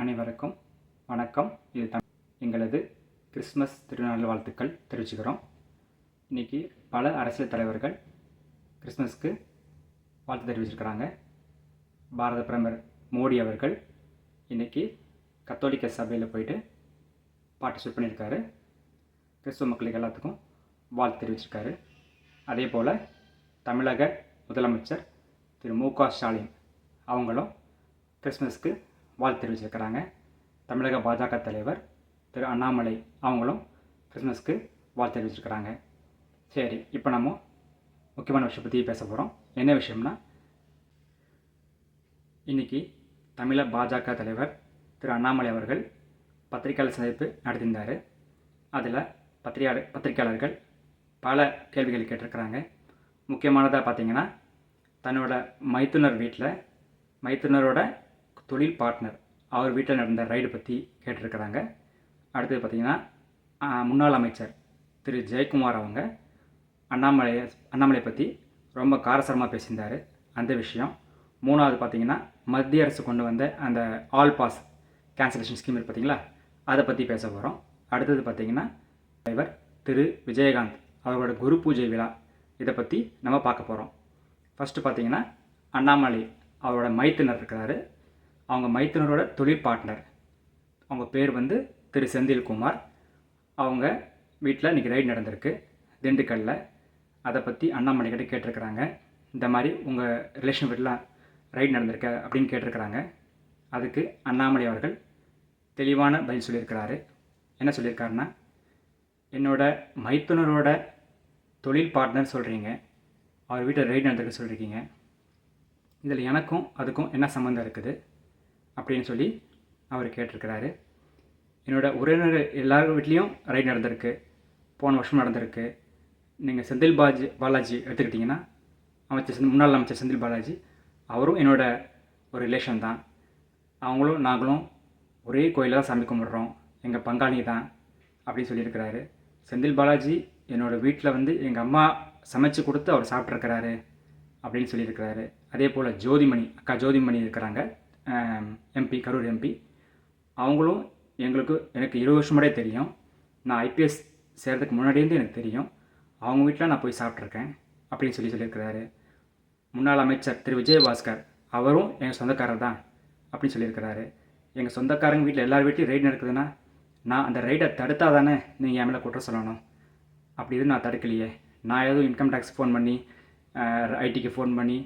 அனைவருக்கும் வணக்கம். இது தமிழ். எங்களது கிறிஸ்மஸ் திருநாள் வாழ்த்துக்கள் தெரிவிச்சுக்கிறோம். இன்றைக்கி பல அரசியல் தலைவர்கள் கிறிஸ்மஸ்க்கு வாழ்த்து தெரிவிச்சிருக்கிறாங்க. பாரத பிரதமர் மோடி அவர்கள் இன்றைக்கி கத்தோலிக்க சபையில் போயிட்டு பார்ட்டிசிபேட் பண்ணியிருக்காரு. கிறிஸ்துவ மக்களுக்கு எல்லாத்துக்கும் வாழ்த்து தெரிவிச்சிருக்காரு. அதே போல் தமிழக முதலமைச்சர் திரு மு க ஸ்டாலின் அவங்களும் கிறிஸ்மஸ்க்கு வாழ்த்து தெரிவிச்சிருக்கிறாங்க தமிழக பாஜக தலைவர் திரு அண்ணாமலை அவங்களும் கிறிஸ்மஸ்க்கு வாழ்த்து தெரிவிச்சிருக்கிறாங்க சரி இப்போ நம்ம முக்கியமான விஷயம் பற்றி பேச போகிறோம் என்ன விஷயம்னா இன்றைக்கி தமிழக பாஜக தலைவர் திரு அண்ணாமலை அவர்கள் பத்திரிகையாளர் சந்திப்பு நடத்தியிருந்தார். அதில் பத்திரிகையாளர் பத்திரிகையாளர்கள் பல கேள்விகள் கேட்டிருக்கிறாங்க. முக்கியமானதாக பார்த்தீங்கன்னா தன்னோட மைத்துனர் வீட்டில் மைத்துனரோட தொழில் பார்ட்னர் அவர் வீட்டில் நடந்த ரைடு பற்றி கேட்டிருக்கிறாங்க. அடுத்தது பார்த்தீங்கன்னா முன்னாள் அமைச்சர் திரு ஜெயக்குமார் அவங்க. அண்ணாமலை அண்ணாமலை பற்றி ரொம்ப காரசரமாக பேசியிருந்தார். அந்த விஷயம். மூணாவது பார்த்தீங்கன்னா மத்திய அரசு கொண்டு வந்த அந்த ஆல் பாஸ் கேன்சலேஷன் ஸ்கீம் இருக்குது பார்த்தீங்களா? அதை பற்றி பேச போகிறோம் அடுத்தது பார்த்திங்கன்னா தலைவர் திரு விஜயகாந்த் அவரோட குரு பூஜை விழா இதை பற்றி நம்ம பார்க்க போகிறோம் ஃபஸ்ட்டு பார்த்தீங்கன்னா அண்ணாமலை அவரோட மைத்துனர் இருக்கிறாரு. அவங்க மைத்துனரோட தொழில் பார்ட்னர் அவங்க பேர் வந்து திரு செந்தில்குமார். அவங்க வீட்டில் இன்றைக்கி ரைடு நடந்திருக்கு. திண்டுக்கல்லில் அதை பற்றி அண்ணாமலை கிட்ட கேட்டிருக்கிறாங்க. இந்த மாதிரி உங்கள் ரிலேஷன் வீட்டில் ரைடு நடந்திருக்க அப்படின்னு கேட்டிருக்கிறாங்க. அதுக்கு அண்ணாமலை அவர்கள் தெளிவான பதில் சொல்லியிருக்கிறாரு. என்ன சொல்லியிருக்காருன்னா என்னோட மைத்துனரோட தொழில் பார்ட்னர் சொல்கிறீங்க அவர் வீட்டில் ரைடு நடந்திருக்க சொல்லியிருக்கீங்க. இதில் எனக்கும் அதுக்கும் என்ன சம்மந்தம் இருக்குது? அப்படின்னு சொல்லி அவர் கேட்டிருக்கிறாரு. என்னோடய உறவினர் எல்லார் வீட்லேயும் ரைட் நடந்திருக்கு. போன வருஷம் நடந்திருக்கு. நீங்கள் செந்தில் பாஜி பாலாஜி எடுத்துக்கிட்டிங்கன்னா அமைச்சர் செந்தில் முன்னாள் அமைச்சர் செந்தில் பாலாஜி அவரும் என்னோடய ஒரு ரிலேஷன் தான். அவங்களும் நாங்களும் ஒரே கோயிலில் தான் சாமி கும்பிட்றோம். எங்கள் பங்காளி தான் அப்படின்னு சொல்லியிருக்கிறாரு. செந்தில் பாலாஜி என்னோடய வீட்டில் வந்து எங்கள் அம்மா சமைச்சு கொடுத்து அவர் சாப்பிட்ருக்கிறாரு அப்படின்னு சொல்லியிருக்கிறாரு. அதே போல் ஜோதிமணி அக்கா ஜோதிமணி இருக்கிறாங்க. எம்பி கரூர் எம்பி அவங்களும் எங்களுக்கு எனக்கு இருபது வருஷம் முன்னாடியே தெரியும். நான் ஐபிஎஸ் சேர்றதுக்கு முன்னாடியிருந்து எனக்கு தெரியும். அவங்க வீட்டில் நான் போய் சாப்பிட்ருக்கேன் அப்படின்னு சொல்லி சொல்லியிருக்கிறாரு. முன்னாள் அமைச்சர் திரு. விஜயபாஸ்கர் அவரும் எங்கள் சொந்தக்காரர் தான் அப்படின்னு சொல்லியிருக்கிறாரு. எங்கள் சொந்தக்காரங்க வீட்டில் எல்லார் வீட்லையும் ரைடு நடக்குதுன்னா நான் அந்த ரைடை தடுத்தால் தானே நீங்கள் என் மேலே குற்றம் சொல்லணும்? அப்படி இது நான் தடுக்கலையே. நான் எதுவும் இன்கம் டேக்ஸ் ஃபோன் பண்ணி ஐடிக்கு ஃபோன் பண்ணி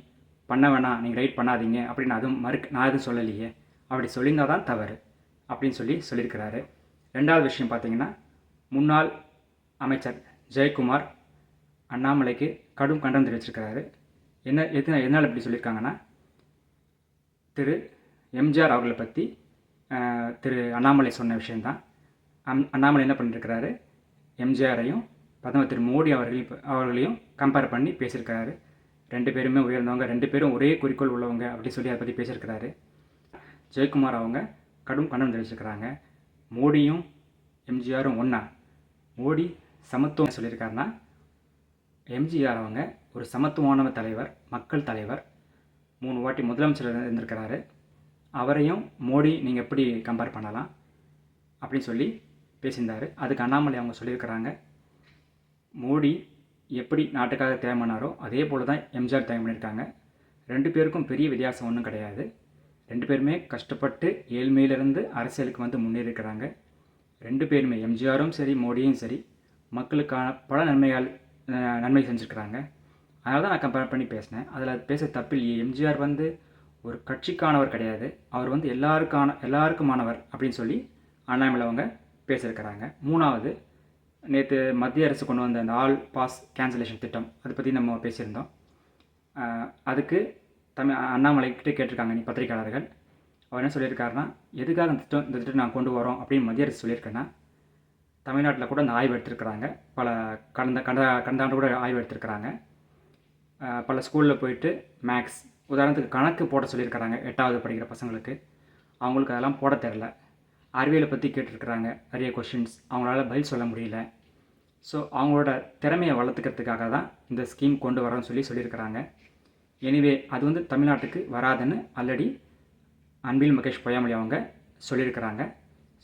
பண்ண வேணாம் நீங்கள் ரைட் பண்ணாதீங்க அப்படின்னு அதுவும் மறுக்க நான் எதுவும் சொல்லலையே. அப்படி சொல்லியிருந்தால் தான் தவறு அப்படின்னு சொல்லி சொல்லியிருக்கிறாரு. ரெண்டாவது விஷயம் பார்த்தீங்கன்னா முன்னாள் அமைச்சர் ஜெயக்குமார் அண்ணாமலைக்கு கடும் கண்டனம் தெரிவிச்சிருக்கிறாரு. என்ன எது எதனால் இப்படி சொல்லியிருக்காங்கன்னா திரு எம்ஜிஆர் அவர்களை பற்றி திரு அண்ணாமலை சொன்ன விஷயந்தான் அம் அண்ணாமலை என்ன பண்ணியிருக்கிறாரு எம்ஜிஆரையும் பிரதமர் திரு மோடி அவர்களையும் அவர்களையும் கம்பேர் பண்ணி பேசியிருக்கிறாரு. ரெண்டு பேருமே உயர்ந்தவங்க ரெண்டு பேரும் ஒரே குறிக்கோள் உள்ளவங்க அப்படி சொல்லி அதை பற்றி பேசியிருக்கிறாரு. ஜெயக்குமார் அவங்க கடும் கண்டனம் தெரிவிச்சிருக்கிறாங்க. மோடியும் எம்ஜிஆரும் ஒன்றா மோடி சமத்துவம் சொல்லியிருக்காருன்னா எம்ஜிஆர் அவங்க ஒரு சமத்துவமான தலைவர் மக்கள் தலைவர். மூணு வாட்டி முதலமைச்சர் இருந்திருக்கிறாரு. அவரையும் மோடி நீங்கள் எப்படி கம்பேர் பண்ணலாம் அப்படின்னு சொல்லி பேசியிருந்தார். அதுக்கு அண்ணாமலை அவங்க சொல்லியிருக்கிறாங்க. மோடி எப்படி நாட்டுக்காக தியாகம் பண்ணாரோ அதே போல் தான் எம்ஜிஆர் தியாகம் பண்ணியிருக்காங்க. ரெண்டு பேருக்கும் பெரிய வித்தியாசம் ஒன்றும் கிடையாது. ரெண்டு பேருமே கஷ்டப்பட்டு ஏழ்மையிலிருந்து அரசியலுக்கு வந்து முன்னேறிக்கிறாங்க ரெண்டு பேருமே எம்ஜிஆரும் சரி மோடியும் சரி மக்களுக்கான பல நன்மைகள் நன்மை செஞ்சுருக்கிறாங்க. அதனால தான் நான் கம்பேர் பண்ணி பேசினேன். அதில் பேச தப்பில்லையே எம்ஜிஆர் வந்து ஒரு கட்சிக்கானவர் கிடையாது. அவர் வந்து எல்லாருக்கான எல்லாருக்குமானவர் அப்படின்னு சொல்லி அண்ணாமலை அவங்க பேசியிருக்கிறாங்க. மூணாவது நேற்று மத்திய அரசு கொண்டு வந்த அந்த ஆல் பாஸ் கேன்சலேஷன் திட்டம் அதை பற்றி நம்ம பேசியிருந்தோம். அதுக்கு தமிழ் அண்ணாமலை கிட்டே கேட்டிருக்காங்க நீ பத்திரிக்கையாளர்கள் அவர் என்ன சொல்லியிருக்காருன்னா எதுக்காக அந்த திட்டம் இந்த திட்டம் நான் கொண்டு வரோம்? அப்படின்னு மத்திய அரசு சொல்லியிருக்கேன்னா தமிழ்நாட்டில் கூட அந்த ஆய்வு எடுத்திருக்கிறாங்க. பல கடந்த கடந்த கடந்த ஆண்டு கூட ஆய்வு எடுத்திருக்கிறாங்க. பல ஸ்கூலில் போயிட்டு மேக்ஸ் உதாரணத்துக்கு கணக்கு போட சொல்லியிருக்கிறாங்க எட்டாவது படிக்கிற பசங்களுக்கு. அவங்களுக்கு அதெல்லாம் போட தெரில. அறிவியலை பற்றி கேட்டிருக்கிறாங்க நிறைய கொஷின்ஸ் அவங்களால பதில் சொல்ல முடியல. ஸோ அவங்களோட திறமையை வளர்த்துக்கிறதுக்காக தான் இந்த ஸ்கீம் கொண்டு வரோன்னு சொல்லி சொல்லியிருக்கிறாங்க. எனிவே அது வந்து தமிழ்நாட்டுக்கு வராதுன்னு ஆல்ரெடி அன்பில் மகேஷ் பொய்யாமொழி அவங்க சொல்லியிருக்கிறாங்க.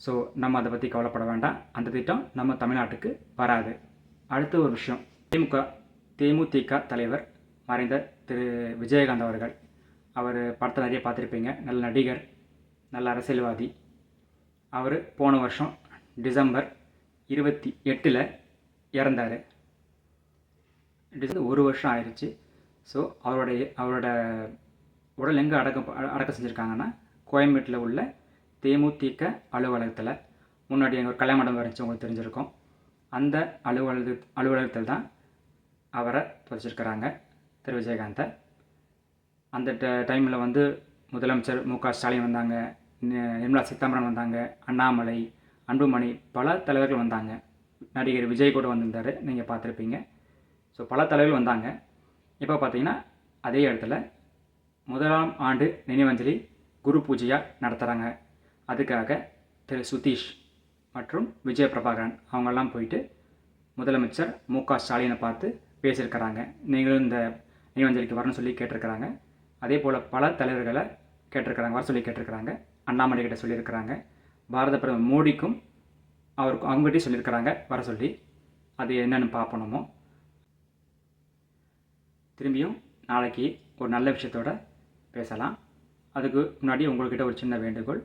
ஸோ நம்ம அதை பற்றி கவலைப்பட வேண்டாம். அந்த திட்டம் நம்ம தமிழ்நாட்டுக்கு வராது. அடுத்த ஒரு விஷயம். திமுக தேமுதிக தலைவர் மறைந்த திரு விஜயகாந்த் அவர்கள். அவர் படத்தை நிறைய பார்த்துருப்பீங்க. நல்ல நடிகர் நல்ல அரசியல்வாதி. அவர் போன வருஷம் டிசம்பர் இருபத்தி எட்டில் இறந்தார். ஒரு வருஷம் ஆயிடுச்சு ஸோ அவருடைய அவரோட உடல் எங்கே அடக்கம் அடக்கம் செஞ்சுருக்காங்கன்னா கோயம்பேட்டில் உள்ள தேமுதிக அலுவலகத்தில். முன்னாடி எங்கள் கல்யாண மண்டபம் இருந்துச்சு உங்களுக்கு தெரிஞ்சிருக்கோம். அந்த அலுவலக அலுவலகத்தில் தான் அவரை புதைச்சிருக்கிறாங்க திரு. விஜயகாந்தை. அந்த ட டைமில் வந்து முதலமைச்சர் மு. க. ஸ்டாலின் வந்தாங்க நிர்மலா சீதாராமன் வந்தாங்க அண்ணாமலை அன்புமணி பல தலைவர்கள் வந்தாங்க. நடிகர் விஜய் கூட வந்திருந்தார். நீங்கள் பார்த்துருப்பீங்க. ஸோ பல தலைவர்கள் வந்தாங்க. இப்போ பார்த்தீங்கன்னா அதே இடத்துல முதலாம் ஆண்டு நினைவஞ்சலி குரு பூஜையாக நடத்துகிறாங்க அதுக்காக திரு சுதீஷ் மற்றும் விஜய் பிரபாகரன் அவங்கெல்லாம் போயிட்டு முதலமைச்சர் மு க ஸ்டாலினை பார்த்து பேசியிருக்கிறாங்க. நீங்களும் இந்த நினைவஞ்சலிக்கு வரணும்னு சொல்லி கேட்டிருக்கிறாங்க. அதே போல் பல தலைவர்களை கேட்டிருக்கிறாங்க வர சொல்லி கேட்டிருக்கிறாங்க. அண்ணாமலை கிட்ட சொல்லியிருக்கிறாங்க. பாரத பிரதமர் மோடிக்கும் அவருக்கு அவங்ககிட்டயும் சொல்லியிருக்கிறாங்க வர சொல்லி. அது என்னென்னு பார்ப்போமோ திரும்பியும் நாளைக்கு ஒரு நல்ல விஷயத்தோட பேசலாம். அதுக்கு முன்னாடி உங்கள்கிட்ட ஒரு சின்ன வேண்டுகோள்.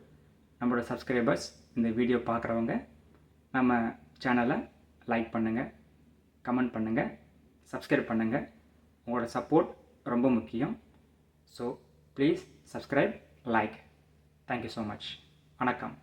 நம்மளோட சப்ஸ்கிரைபர்ஸ் இந்த வீடியோ பார்க்குறவங்க நம்ம சேனலை லைக் பண்ணுங்கள் கமெண்ட் பண்ணுங்கள் சப்ஸ்கிரைப் பண்ணுங்கள் உங்களோட சப்போர்ட் ரொம்ப முக்கியம். So please subscribe like thank you so much வணக்கம்.